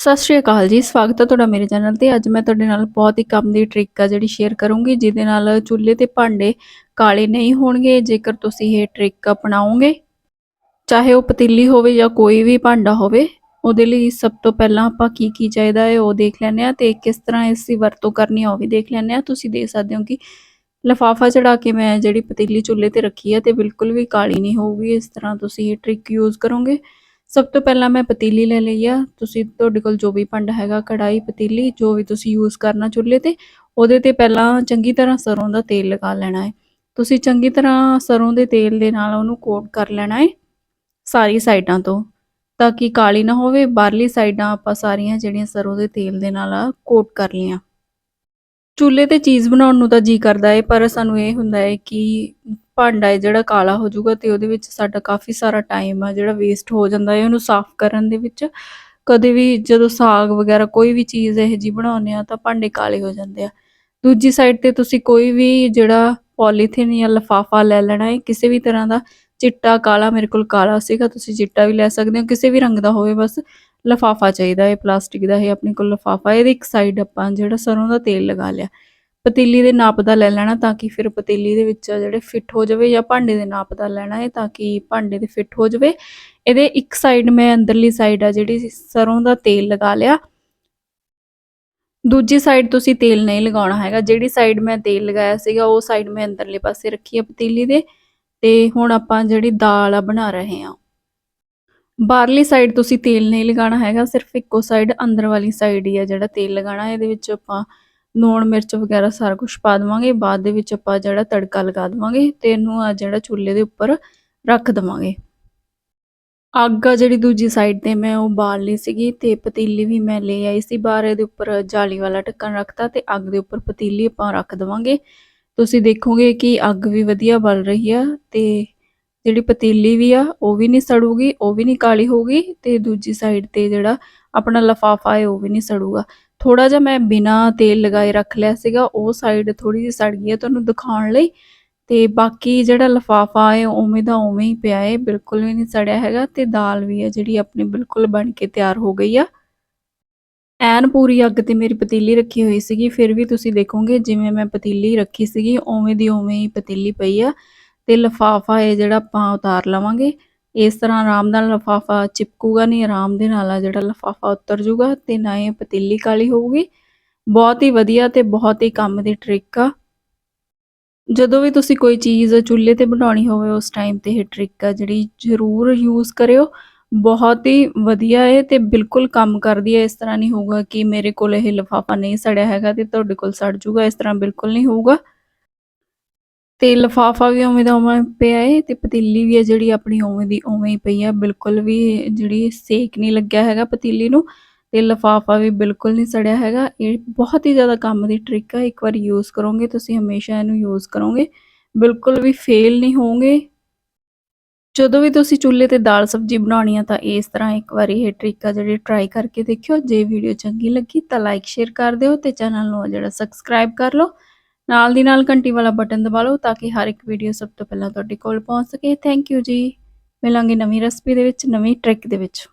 ਸਤਿ ਸ਼੍ਰੀ ਅਕਾਲ ਜੀ, ਸਵਾਗਤ ਹੈ ਤੁਹਾਡਾ ਮੇਰੇ ਚੈਨਲ ਤੇ। ਅੱਜ ਮੈਂ ਤੁਹਾਡੇ ਨਾਲ ਬਹੁਤ ਹੀ ਕੰਮ ਦੀ ਟ੍ਰਿਕ ਆ ਜਿਹੜੀ ਸ਼ੇਅਰ ਕਰੂੰਗੀ, ਜਿਹਦੇ ਨਾਲ ਚੁੱਲ੍ਹੇ ਤੇ ਭਾਂਡੇ ਕਾਲੇ ਨਹੀਂ ਹੋਣਗੇ, ਜੇਕਰ ਤੁਸੀਂ ਇਹ ਟ੍ਰਿਕ ਅਪਣਾਓਗੇ। ਚਾਹੇ ਉਹ ਪਤੀਲੀ ਹੋਵੇ ਜਾਂ ਕੋਈ ਵੀ ਭਾਂਡਾ ਹੋਵੇ, ਉਹਦੇ ਲਈ ਸਭ ਤੋਂ ਪਹਿਲਾਂ ਆਪਾਂ ਕੀ ਕੀ ਚਾਹੀਦਾ ਹੈ ਉਹ ਦੇਖ ਲੈਂਦੇ ਆ ਤੇ ਕਿਸ ਤਰ੍ਹਾਂ ਇਸ ਦੀ ਵਰਤੋਂ ਕਰਨੀ ਆ ਉਹ ਵੀ ਦੇਖ ਲੈਂਦੇ ਆ ਤੁਸੀਂ ਦੇਖ ਸਕਦੇ ਹੋ ਕਿ ਲਫਾਫਾ ਚੜਾ ਕੇ ਮੈਂ ਜਿਹੜੀ ਪਤੀਲੀ ਚੁੱਲ੍ਹੇ ਤੇ ਰੱਖੀ ਆ ਤੇ ਬਿਲਕੁਲ ਵੀ ਕਾਲੀ ਨਹੀਂ ਹੋਊਗੀ, ਇਸ ਤਰ੍ਹਾਂ ਤੁਸੀਂ ਇਹ ਟ੍ਰਿਕ ਯੂਜ਼ ਕਰੋਗੇ। ਸਭ ਤੋਂ ਪਹਿਲਾਂ ਮੈਂ ਪਤੀਲੀ ਲੈ ਲਈ ਆ। ਤੁਸੀਂ ਤੁਹਾਡੇ ਕੋਲ ਜੋ ਵੀ ਭਾਂਡਾ ਹੈਗਾ ਕੜਾਈ ਪਤੀਲੀ, ਜੋ ਵੀ ਤੁਸੀਂ ਯੂਜ਼ ਕਰਨਾ ਚੁੱਲ੍ਹੇ ਤੇ, ਉਹਦੇ ਤੇ ਪਹਿਲਾਂ ਚੰਗੀ ਤਰ੍ਹਾਂ ਸਰੋਂ ਦਾ ਤੇਲ ਲਗਾ ਲੈਣਾ ਹੈ। ਤੁਸੀਂ ਚੰਗੀ ਤਰ੍ਹਾਂ ਸਰੋਂ ਦੇ ਤੇਲ ਦੇ ਨਾਲ ਉਹਨੂੰ ਕੋਟ ਕਰ ਲੈਣਾ ਹੈ ਸਾਰੀ ਸਾਈਡਾਂ ਤੋਂ, ਤਾਂ ਕਿ ਕਾਲੀ ਨਾ ਹੋਵੇ। ਬਾਹਰਲੀ ਸਾਈਡਾਂ ਆਪਾਂ ਸਾਰੀਆਂ ਜਿਹੜੀਆਂ ਸਰੋਂ ਦੇ ਤੇਲ ਦੇ ਨਾਲ ਕੋਟ ਕਰ ਲਈਆਂ। ਚੁੱਲ੍ਹੇ ਤੇ ਚੀਜ਼ ਬਣਾਉਣ ਨੂੰ ਤਾਂ ਜੀ ਕਰਦਾ ਹੈ, ਪਰ ਸਾਨੂੰ ਇਹ ਹੁੰਦਾ ਹੈ ਕਿ ਭਾਂਡਾ ਹੈ ਜਿਹੜਾ ਕਾਲਾ ਹੋ ਜਾਊਗਾ ਤੇ ਉਹਦੇ ਵਿੱਚ ਸਾਡਾ ਕਾਫੀ ਸਾਰਾ ਟਾਈਮ ਆ ਜਿਹੜਾ ਵੇਸਟ ਹੋ ਜਾਂਦਾ ਹੈ ਉਹਨੂੰ ਸਾਫ਼ ਕਰਨ ਦੇ ਵਿੱਚ। ਕਦੇ ਵੀ ਜਦੋਂ ਸਾਗ ਵਗੈਰਾ ਕੋਈ ਵੀ ਚੀਜ਼ ਇਹ ਜੀ ਬਣਾਉਂਦੇ ਆ ਤਾਂ ਭਾਂਡੇ ਕਾਲੇ ਹੋ ਜਾਂਦੇ ਆ। ਦੂਜੀ ਸਾਈਡ ਤੇ ਤੁਸੀਂ ਕੋਈ ਵੀ ਜਿਹੜਾ ਪੋਲੀਥੀਨ ਜਾਂ ਲਫਾਫਾ ਲੈ ਲੈਣਾ ਹੈ ਕਿਸੇ ਵੀ ਤਰ੍ਹਾਂ ਦਾ ਚਿੱਟਾ, ਕਾਲਾ ਮੇਰੇ ਕੋਲ ਕਾਲਾ ਸੀਗਾ, ਤੁਸੀਂ ਚਿੱਟਾ ਵੀ ਲੈ ਸਕਦੇ ਹੋ, ਕਿਸੇ ਵੀ ਰੰਗ ਦਾ ਹੋਵੇ ਬਸ ਲਫਾਫਾ ਚਾਹੀਦਾ ਹੈ, ਪਲਾਸਟਿਕ ਦਾ ਇਹ ਆਪਣੇ ਕੋਲ ਲਫਾਫਾ ਇਹਦੇ ਇੱਕ ਸਾਈਡ ਆਪਾਂ ਜਿਹੜਾ ਸਰੋਂ ਦਾ ਤੇਲ ਲਗਾ ਲਿਆ। ਪਤੀਲੀ ਦੇ ਨਾਪ ਦਾ ਲੈ ਲੈਣਾ ਤਾਂ ਕਿ ਫਿਰ ਪਤੀਲੀ ਦੇ ਵਿੱਚ ਜਿਹੜੇ ਫਿੱਟ ਹੋ ਜਾਵੇ ਜਾਂ ਭਾਂਡੇ ਦੇ ਨਾਪ ਦਾ ਲੈਣਾ ਹੈ ਤਾਂ ਕਿ ਭਾਂਡੇ ਦੇ ਫਿੱਟ ਹੋ ਜਾਵੇ। ਇਹਦੇ ਇੱਕ ਸਾਈਡ ਮੈਂ ਅੰਦਰਲੀ ਸਾਈਡ ਆ ਜਿਹੜੀ ਸਰੋਂ ਦਾ ਤੇਲ ਲਗਾ ਲਿਆ। ਦੂਜੀ ਸਾਈਡ ਤੁਸੀਂ ਤੇਲ ਨਹੀਂ ਲਗਾਉਣਾ ਹੈਗਾ। ਜਿਹੜੀ ਸਾਈਡ ਮੈਂ ਤੇਲ ਲਗਾਇਆ ਸੀਗਾ, ਉਹ ਸਾਈਡ ਮੈਂ ਅੰਦਰਲੇ ਪਾਸੇ ਰੱਖੀ ਆ ਪਤੀਲੀ ਦੇ। ਤੇ ਹੁਣ ਆਪਾਂ ਜਿਹੜੀ ਦਾਲ ਆ ਬਣਾ ਰਹੇ ਹਾਂ। ਬਾਹਰਲੀ ਸਾਈਡ ਤੁਸੀਂ ਤੇਲ ਨਹੀਂ ਲਗਾਉਣਾ ਹੈਗਾ, ਸਿਰਫ ਇੱਕੋ ਸਾਈਡ ਅੰਦਰ ਵਾਲੀ ਸਾਈਡ ਹੀ ਆ ਜਿਹੜਾ ਤੇਲ ਲਗਾਉਣਾ। ਇਹਦੇ ਵਿੱਚ ਆਪਾਂ ਲੂਣ ਮਿਰਚ ਵਗੈਰਾ ਸਾਰਾ ਕੁਝ ਪਾ ਦਵਾਂਗੇ। ਬਾਅਦ ਦੇ ਵਿੱਚ ਆਪਾਂ ਜਿਹੜਾ ਤੜਕਾ ਲਗਾ ਦਵਾਂਗੇ ਤੇ ਇਹਨੂੰ ਆ ਜਿਹੜਾ ਚੁੱਲ੍ਹੇ ਦੇ ਉੱਪਰ ਰੱਖ ਦਵਾਂਗੇ। ਅੱਗ ਆ ਜਿਹੜੀ ਦੂਜੀ ਸਾਈਡ ਤੇ ਮੈਂ ਉਹ ਬਾਲ ਲਈ ਸੀਗੀ ਤੇ ਪਤੀਲੀ ਵੀ ਮੈਂ ਲੈ ਆਈ ਸੀ। ਬਾਹਰ ਇਹਦੇ ਉੱਪਰ ਜਾਲੀ ਵਾਲਾ ਢੱਕਣ ਰੱਖਤਾ ਤੇ ਅੱਗ ਦੇ ਉੱਪਰ ਪਤੀਲੀ ਆਪਾਂ ਰੱਖ ਦਵਾਂਗੇ। ਤੁਸੀਂ ਦੇਖੋਗੇ ਕਿ ਅੱਗ ਵੀ ਵਧੀਆ ਬਲ ਰਹੀ ਆ ਤੇ ਜਿਹੜੀ ਪਤੀਲੀ ਵੀ ਆ ਉਹ ਵੀ ਨਹੀਂ ਸੜੂਗੀ, ਉਹ ਵੀ ਨਹੀਂ ਕਾਲੀ ਹੋਊਗੀ ਤੇ ਦੂਜੀ ਸਾਈਡ ਤੇ ਜਿਹੜਾ ਆਪਣਾ ਲਫਾਫਾ ਹੈ ਉਹ ਵੀ ਨਹੀਂ ਸੜੂਗਾ। ਥੋੜਾ ਜਿਹਾ ਮੈਂ ਬਿਨਾ ਤੇਲ ਲਗਾਏ ਰੱਖ ਲਿਆ ਸੀਗਾ, ਉਹ ਸਾਈਡ ਥੋੜੀ ਜਿਹੀ ਸੜ ਗਈ ਹੈ ਤੁਹਾਨੂੰ ਦਿਖਾਉਣ ਲਈ। ਤੇ ਬਾਕੀ ਜਿਹੜਾ ਲਫਾਫਾ ਹੈ, ਉਵੇਂ ਦਾ ਉਵੇਂ ਹੀ ਪਿਆ ਹੈ, ਬਿਲਕੁਲ ਵੀ ਨਹੀਂ ਸੜਿਆ ਹੈਗਾ ਤੇ ਦਾਲ ਵੀ ਹੈ ਜਿਹੜੀ ਆਪਣੀ ਬਿਲਕੁਲ ਬਣ ਕੇ ਤਿਆਰ ਹੋ ਗਈ ਆ। ਐਨ ਪੂਰੀ ਅੱਗ ਤੇ ਮੇਰੀ ਪਤੀਲੀ ਰੱਖੀ ਹੋਈ ਸੀਗੀ, ਫਿਰ ਵੀ ਤੁਸੀਂ ਦੇਖੋਗੇ ਜਿਵੇਂ ਮੈਂ ਪਤੀਲੀ ਰੱਖੀ ਸੀਗੀ, ਉਵੇਂ ਦੀ ਉਵੇਂ ਹੀ ਪਤੀਲੀ ਪਈ ਆ। ਤੇ ਲਫਾਫਾ ਹੈ ਜਿਹੜਾ ਆਪਾਂ ਉਤਾਰ ਲਵਾਂਗੇ। ਇਸ ਤਰ੍ਹਾਂ ਆਰਾਮ ਨਾਲ ਲਫਾਫਾ ਚਿਪਕੂਗਾ ਨਹੀਂ, ਆਰਾਮ ਦੇ ਨਾਲ ਆ ਜਿਹੜਾ ਲਫਾਫਾ ਉਤਰ ਜੂਗਾ ਤੇ ਨਾ ਇਹ ਪਤੀਲੀ ਕਾਲੀ ਹੋਊਗੀ। ਬਹੁਤ ਹੀ ਵਧੀਆ ਤੇ ਬਹੁਤ ਹੀ ਕੰਮ ਦੀ ਟ੍ਰਿਕ ਆ। ਜਦੋਂ ਵੀ ਤੁਸੀਂ ਕੋਈ ਚੀਜ਼ ਚੁੱਲ੍ਹੇ ਤੇ ਬਣਾਉਣੀ ਹੋਵੇ, ਉਸ ਟਾਈਮ ਤੇ ਇਹ ਟ੍ਰਿਕ ਆ ਜਿਹੜੀ ਜ਼ਰੂਰ ਯੂਜ਼ ਕਰਿਓ। ਬਹੁਤ ਹੀ ਵਧੀਆ ਹੈ ਤੇ ਬਿਲਕੁਲ ਕੰਮ ਕਰਦੀ ਹੈ ਇਸ ਤਰ੍ਹਾਂ ਨਹੀਂ ਹੋਊਗਾ ਕਿ ਮੇਰੇ ਕੋਲ ਇਹ ਲਫਾਫਾ ਨਹੀਂ ਸੜਿਆ ਹੈਗਾ ਤੇ ਤੁਹਾਡੇ ਕੋਲ ਸੜ ਜੂਗਾ ਇਸ ਤਰ੍ਹਾਂ ਬਿਲਕੁਲ ਨਹੀਂ ਹੋਊਗਾ। ਤੇ ਲਫਾਫਾ ਵੀ ਉਵੇਂ ਦਾ ਉਵੇਂ ਪਿਆ ਏ ਤੇ ਪਤੀਲੀ ਵੀ ਹੈ ਜਿਹੜੀ ਆਪਣੀ ਉਵੇਂ ਦੀ ਉਵੇਂ ਹੀ ਪਈ ਆ, ਬਿਲਕੁਲ ਵੀ ਜਿਹੜੀ ਸੇਕ ਨਹੀਂ ਲੱਗਿਆ ਹੈਗਾ ਪਤੀਲੀ ਨੂੰ ਤੇ ਲਫਾਫਾ ਵੀ ਬਿਲਕੁਲ ਨਹੀਂ ਸੜਿਆ ਹੈਗਾ। ਇਹ ਬਹੁਤ ਹੀ ਜ਼ਿਆਦਾ ਕੰਮ ਦੀ ਟ੍ਰਿਕ ਆ, ਇੱਕ ਵਾਰ ਯੂਜ਼ ਕਰੋਗੇ ਤੁਸੀਂ ਹਮੇਸ਼ਾ ਇਹਨੂੰ ਯੂਜ਼ ਕਰੋਗੇ, ਬਿਲਕੁਲ ਵੀ ਫੇਲ ਨਹੀਂ ਹੋਵੋਗੇ। ਜਦੋਂ ਵੀ ਤੁਸੀਂ ਚੁੱਲ੍ਹੇ ਤੇ ਦਾਲ ਸਬਜ਼ੀ ਬਣਾਉਣੀ ਆ ਤਾਂ ਇਸ ਤਰ੍ਹਾਂ ਇੱਕ ਵਾਰੀ ਇਹ ਟ੍ਰਿਕ ਆ ਜਿਹੜੀ ਟਰਾਈ ਕਰਕੇ ਦੇਖਿਓ, ਜੇ ਵੀਡੀਓ ਚੰਗੀ ਲੱਗੀ ਤਾਂ ਲਾਈਕ ਸ਼ੇਅਰ ਕਰ ਦਿਓ ਤੇ ਚੈਨਲ ਨੂੰ ਜਿਹੜਾ ਸਬਸਕ੍ਰਾਈਬ ਕਰ ਲਓ। ਨਾਲ ਦੀ ਨਾਲ ਘੰਟੀ ਵਾਲਾ ਬਟਨ ਦਬਾ ਲਓ ਤਾਂ ਕਿ ਹਰ ਇੱਕ ਵੀਡੀਓ ਸਭ ਤੋਂ ਪਹਿਲਾਂ ਤੁਹਾਡੇ ਕੋਲ ਪਹੁੰਚ ਸਕੇ। ਥੈਂਕ ਯੂ ਜੀ। ਮਿਲਾਂਗੇ ਨਵੀਂ ਰੈਸਪੀ ਦੇ ਵਿੱਚ, ਨਵੀਂ ਟ੍ਰਿਕ ਦੇ ਵਿੱਚ।